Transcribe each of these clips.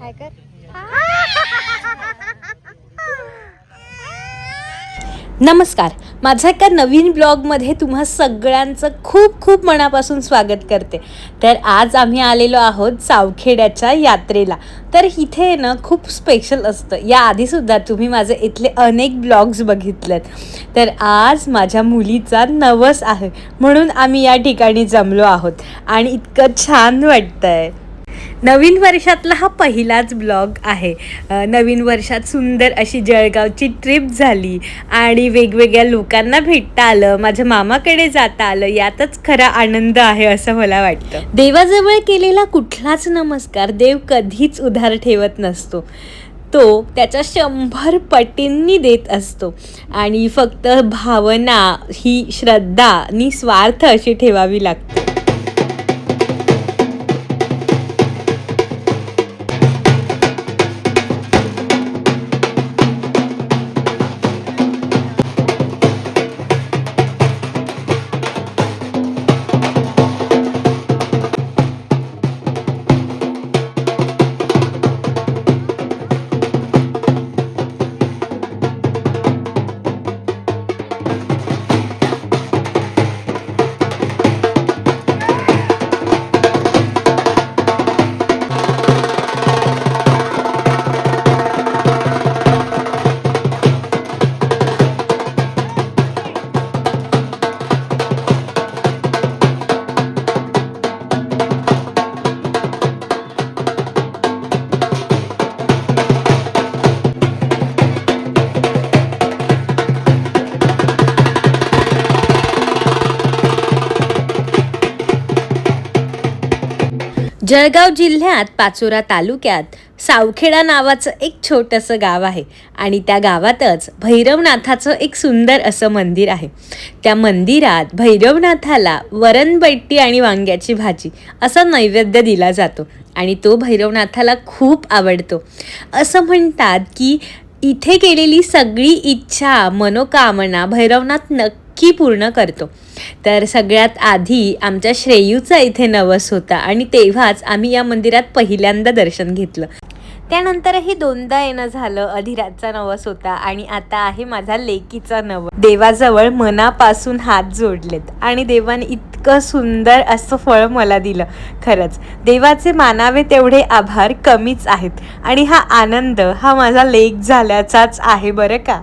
हाय कर नमस्कार. माझ्या एका नवीन ब्लॉगमध्ये तुम्हा सगळ्यांचं खूप खूप मनापासून स्वागत करते. तर आज आम्ही आलेलो आहोत सावखेड्याच्या यात्रेला. तर इथे ना खूप स्पेशल असतं. या आधीसुद्धा तुम्ही माझे इथले अनेक ब्लॉग्स बघितलेत. तर आज माझ्या मुलीचा नवस आहे. म्हणून आम्ही या ठिकाणी जमलो आहोत. आणि इतकं छान वाटतं आहे नवीन वर्षातला हा पहिलाच ब्लॉग आहे. नवीन वर्षात सुंदर अशी जळगावची ट्रिप झाली आणि वेगवेगळ्या लोकांना भेटता आलं माझ्या मामाकडे जाता आलं यातच खरा आनंद आहे असं मला वाटतं. देवाजवळ केलेला कुठलाच नमस्कार देव कधीच उधार ठेवत नसतो. तो त्याच्या शंभर पटींनी देत असतो. आणि फक्त भावना ही श्रद्धा निस्वार्थ अशी ठेवावी लागते. जळगाव जिल्ह्यात पाचोरा तालुक्यात सावखेडा नावाचं एक छोटंसं गाव आहे आणि त्या गावातच भैरवनाथाचं एक सुंदर असं मंदिर आहे. त्या मंदिरात भैरवनाथाला वरणबट्टी आणि वांग्याची भाजी असा नैवेद्य दिला जातो आणि तो भैरवनाथाला खूप आवडतो. असं म्हणतात की इथे केलेली सगळी इच्छा मनोकामना भैरवनाथ नक्की पूर्ण करतो. तर सगळ्यात आधी आमच्या श्रेयूचा इथे नवस होता आणि तेव्हाच आम्ही या मंदिरात पहिल्यांदा दर्शन घेतलं. त्यानंतरही दोनदा येणं झालं अधिराजचा नवस होता आणि आता आहे माझा लेकीचा नवस. देवाजवळ मनापासून हात जोडलेत आणि देवाने इतकं सुंदर असं फळ मला दिलं. खरंच देवाचे मानावे तेवढे आभार कमीच आहेत आणि हा आनंद हा माझा लेक झाल्याचाच आहे बरं का?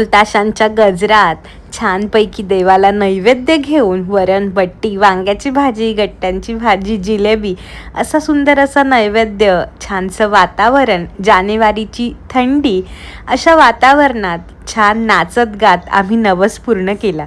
ढोलताशांच्या गजरात छानपैकी देवाला नैवेद्य घेऊन वरण बट्टी वांग्याची भाजी गट्ट्यांची भाजी जिलेबी असा सुंदर असा नैवेद्य छानसं वातावरण जानेवारीची थंडी अशा वातावरणात छान नाचत गात आम्ही नवस पूर्ण केला.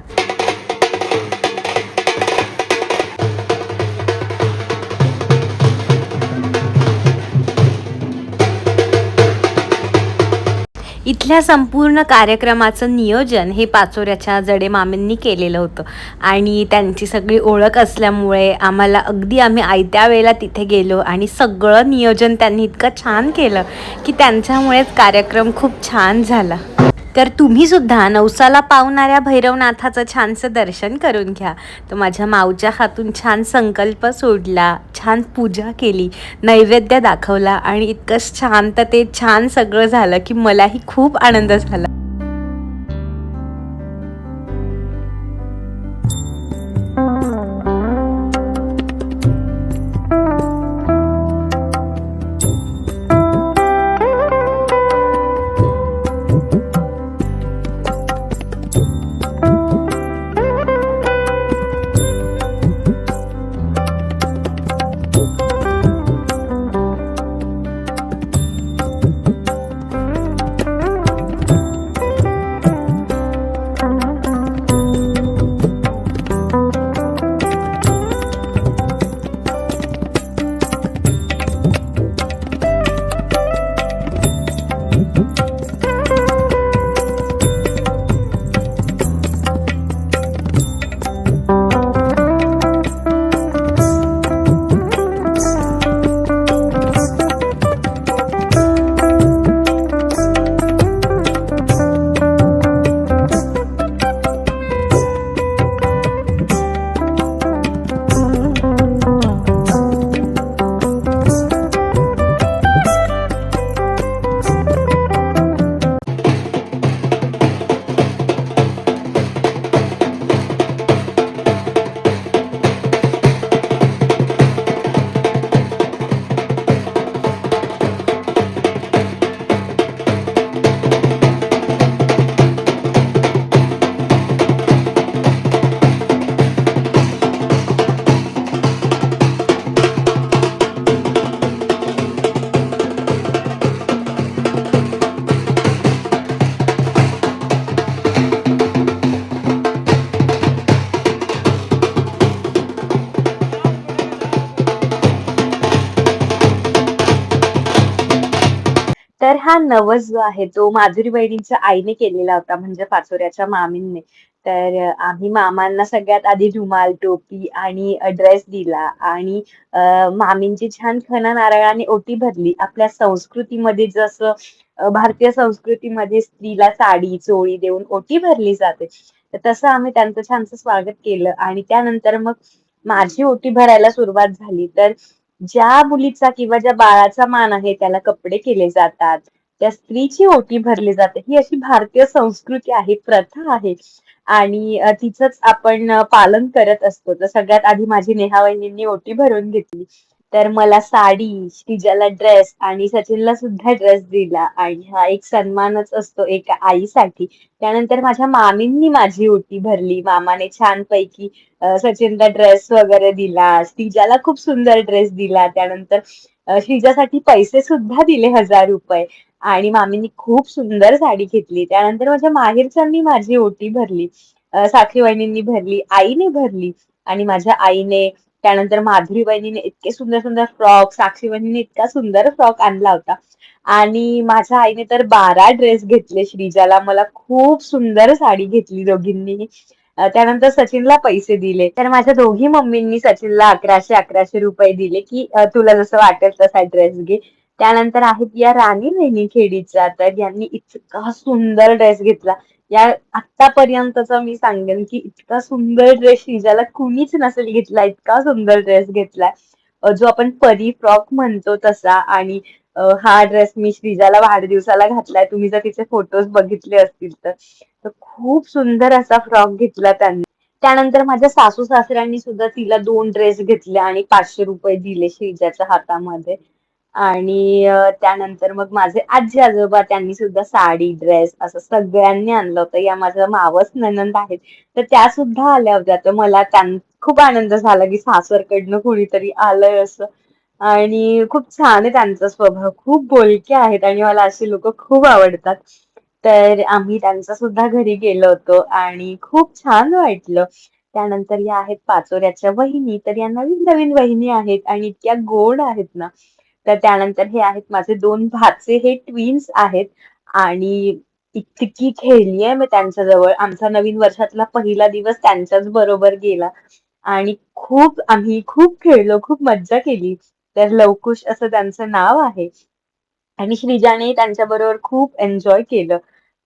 इथल्या संपूर्ण कार्यक्रमाचं नियोजन हे पाचोऱ्याच्या जडे मामींनी केलेलं होतं. आणि त्यांची सगळी ओळख असल्यामुळे आम्हाला अगदी आम्ही आयत्या वेळेला तिथे गेलो आणि सगळं नियोजन त्यांनी इतकं छान केलं की त्यांच्यामुळेच कार्यक्रम खूप छान झाला. तर तुम्ही सुद्धा नवसाला पावणाऱ्या भैरवनाथाचं छानसं दर्शन करून घ्या. तर माझ्या माऊच्या हातून छान संकल्प सोडला छान पूजा केली नैवेद्य दाखवला आणि इतकं शांततेत छान सगळं झालं की मलाही खूप आनंद झाला. हा नवस जो आहे तो माधुरी बहिणींच्या आईने केलेला होता म्हणजे पाचोऱ्याच्या मामींनी. तर आम्ही मामांना सगळ्यात आधी रुमाल टोपी आणि ड्रेस दिला आणि मामींची छान खणा नारळाने ओटी भरली. आपल्या संस्कृतीमध्ये जसं भारतीय संस्कृतीमध्ये स्त्रीला साडी चोळी देऊन ओटी भरली जाते तर तसं आम्ही त्यांचं छानसं स्वागत केलं आणि त्यानंतर मग माझी ओटी भरायला सुरुवात झाली. तर ज्या मुलीचा किंवा ज्या बाळाचा मान आहे त्याला कपडे केले जातात. त्या स्त्रीची ओटी भरली जाते. ही अशी भारतीय संस्कृती आहे प्रथा आहे. आणि तिचंच आपण पालन करत असतो. तर सगळ्यात आधी माझी नेहा वहिनींनी ओटी भरून घेतली. तर मला साडी श्रीजाला ड्रेस आणि सचिनला सुद्धा ड्रेस दिला. आणि हा एक सन्मानच असतो एका आईसाठी. त्यानंतर माझ्या मामींनी माझी ओटी भरली. मामाने छानपैकी पैकी सचिनला ड्रेस वगैरे दिला. श्रीजाला खूप सुंदर ड्रेस दिला. त्यानंतर श्रीजासाठी पैसे सुद्धा दिले हजार रुपये. आणि मामींनी खूप सुंदर साडी घेतली. त्यानंतर माझ्या माहेरच्यांनी माझी ओटी भरली. अ, साखरी वहिनींनी भरली. आईने भरली. आणि माझ्या आईने त्यानंतर माधुरी बहिणीने इतके सुंदर सुंदर फ्रॉक साक्षी बहिणीने इतका सुंदर फ्रॉक आणला होता. आणि माझ्या आईने तर बारा ड्रेस घेतले श्रीजाला. मला खूप सुंदर साडी घेतली दोघींनी. त्यानंतर सचिनला पैसे दिले. तर माझ्या दोघी मम्मींनी सचिनला अकराशे अकराशे रुपये दिले की तुला जसं वाटेल तसा ड्रेस घे. त्यानंतर आहेत या राणी बहिणी खेडीच्या तर यांनी इतका सुंदर ड्रेस घेतला. या आतापर्यंतचा मी सांगेन की इतका सुंदर ड्रेस श्रीजाला कुणीच नसेल घेतला. इतका सुंदर ड्रेस घेतलाय जो आपण परी फ्रॉक म्हणतो तसा आणि हा ड्रेस मी श्रीजाला वाढदिवसाला घातलाय. तुम्ही जर तिचे फोटोज बघितले असतील तर. तर खूप सुंदर असा फ्रॉक घेतला त्यांनी. त्यानंतर माझ्या सासू सासऱ्यांनी सुद्धा तिला दोन ड्रेस घेतले आणि पाचशे रुपये दिले श्रीजाच्या हातामध्ये. आणि त्यानंतर मग माझे आजी आजोबा त्यांनी सुद्धा साडी ड्रेस असं सगळ्यांनी आणलं होतं. या माझ्या मावस ननंद आहेत. तर त्या सुद्धा आल्या होत्या. तर मला त्यां खूप आनंद झाला की सासरकडनं कोणीतरी आलंय असं. आणि खूप छान आहे त्यांचा स्वभाव. खूप बोलके आहेत आणि मला अशी लोक खूप आवडतात. तर आम्ही त्यांचा सुद्धा घरी गेलो होतो आणि खूप छान वाटलं. त्यानंतर या आहेत पाचोऱ्याच्या वहिनी. तर या नवीन नवीन वहिनी आहेत आणि इतक्या गोड आहेत ना. तर त्यानंतर हे आहेत माझे दोन भाचे. हे ट्विन्स आहेत आणि इतकी खेळली आहे मी त्यांच्याजवळ. आमचा नवीन वर्षातला पहिला दिवस त्यांच्याच बरोबर गेला आणि खूप आम्ही खूप खेळलो खूप मज्जा केली. तर लवकुश असं त्यांचं नाव आहे. आणि श्रीजाने त्यांच्याबरोबर खूप एन्जॉय केलं.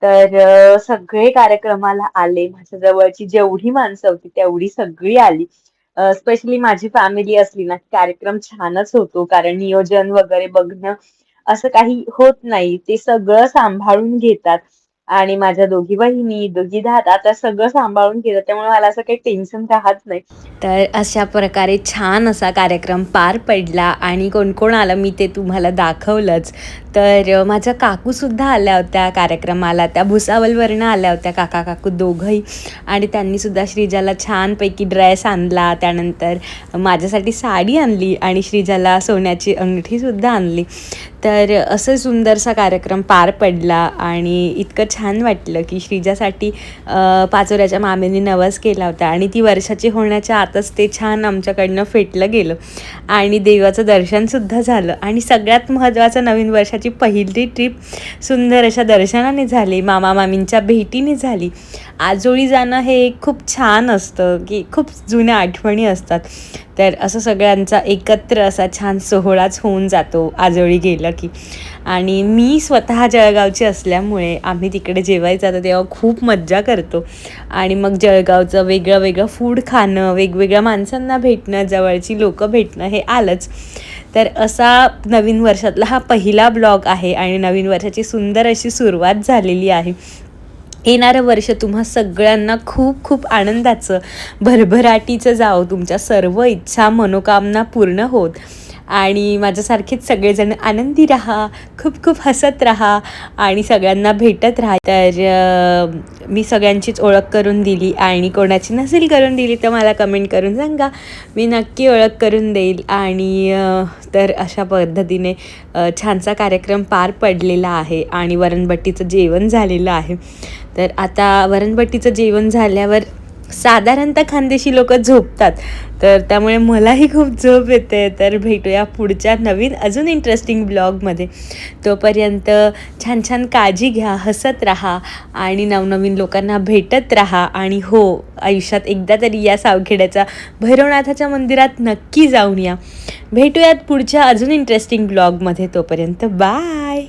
तर सगळे कार्यक्रमाला आले. माझ्या जवळची जेवढी माणसं होती तेवढी सगळी आली. स्पेशली माझी फॅमिली असली ना कार्यक्रम छानच होतो कारण नियोजन वगैरे बघणं असं काही होत नाही. ते सगळं सांभाळून घेतात. आणि माझ्या दोघी बहिणी दोघी दादा आता सगळं सांभाळून केलं त्यामुळे मला असं काही टेन्शन राहत नाही. तर अशा प्रकारे छान असा कार्यक्रम पार पडला आणि कोण कोण आलं मी ते तुम्हाला दाखवलंच. तर माझ्या काकूसुद्धा आल्या होत्या कार्यक्रमाला त्या भुसावलवरनं आल्या होत्या काका काकू दोघंही. आणि त्यांनीसुद्धा श्रीजाला छानपैकी ड्रेस आणला त्यानंतर माझ्यासाठी साडी आणली आणि श्रीजाला सोन्याची अंगठीसुद्धा आणली. तर असं सुंदरसा कार्यक्रम पार पडला आणि इतकं छान वाटलं की श्रीजासाठी पाचोऱ्याच्या मामेने नवस केला होता आणि ती वर्षाची होण्याच्या आतच ते छान आमच्याकडनं फेटलं गेलं. आणि देवाचं दर्शनसुद्धा झालं. आणि सगळ्यात महत्त्वाचं नवीन वर्षाची पहिली ट्रिप सुंदर अशा दर्शनाने झाली. मामा मामींच्या भेटीने झाली. आजोळी जाणं हे खूप छान असतं की खूप जुन्या आठवणी असतात. तर असं सगळ्यांचा एकत्र असा छान सोहळाच होऊन जातो आजोळी गेलं की. आणि मी स्वतः जळगावची असल्यामुळे आम्ही तिकडे जेवायला जातो तेव्हा खूप मज्जा करतो. आणि मग जळगावचं वेगळं वेगळं फूड खाणं वेगवेगळ्या माणसांना भेटणं जवळची लोकं भेटणं हे आलंच. तर असा नवीन वर्षातला हा पहिला ब्लॉग आहे आणि नवीन वर्षाची सुंदर अशी सुरुवात झालेली आहे. येणारं वर्ष तुम्हा सगळ्यांना खूप खूप आनंदाचं भरभराटीचं जावं. तुमच्या सर्व इच्छा मनोकामना पूर्ण होत. आणि माझ्यासारखेच सगळेजण आनंदी राहा खूप खूप हसत राहा आणि सगळ्यांना भेटत राहा. तर मी सगळ्यांचीच ओळख करून दिली आणि कोणाची नसेल करून दिली तर मला कमेंट करून सांगा. मी नक्की ओळख करून देईल आणि तर अशा पद्धतीने छानसा कार्यक्रम पार पडलेला आहे आणि वरणबट्टीचं जेवण झालेलं आहे. तर आता वरणबट्टीचं जेवण झाल्यावर साधारणतः खानदेशी लोक झोपतात. तर त्यामुळे मलाही खूप झोप येते. तर भेटूया पुढच्या नवीन अजून इंटरेस्टिंग ब्लॉगमध्ये तोपर्यंत छान छान काळजी घ्या हसत राहा आणि नवनवीन लोकांना भेटत राहा. आणि हो आयुष्यात एकदा तरी या सावखेड्याचा भैरवनाथाच्या मंदिरात नक्की जाऊन या. भेटूयात पुढच्या अजून इंटरेस्टिंग ब्लॉगमध्ये तोपर्यंत. बाय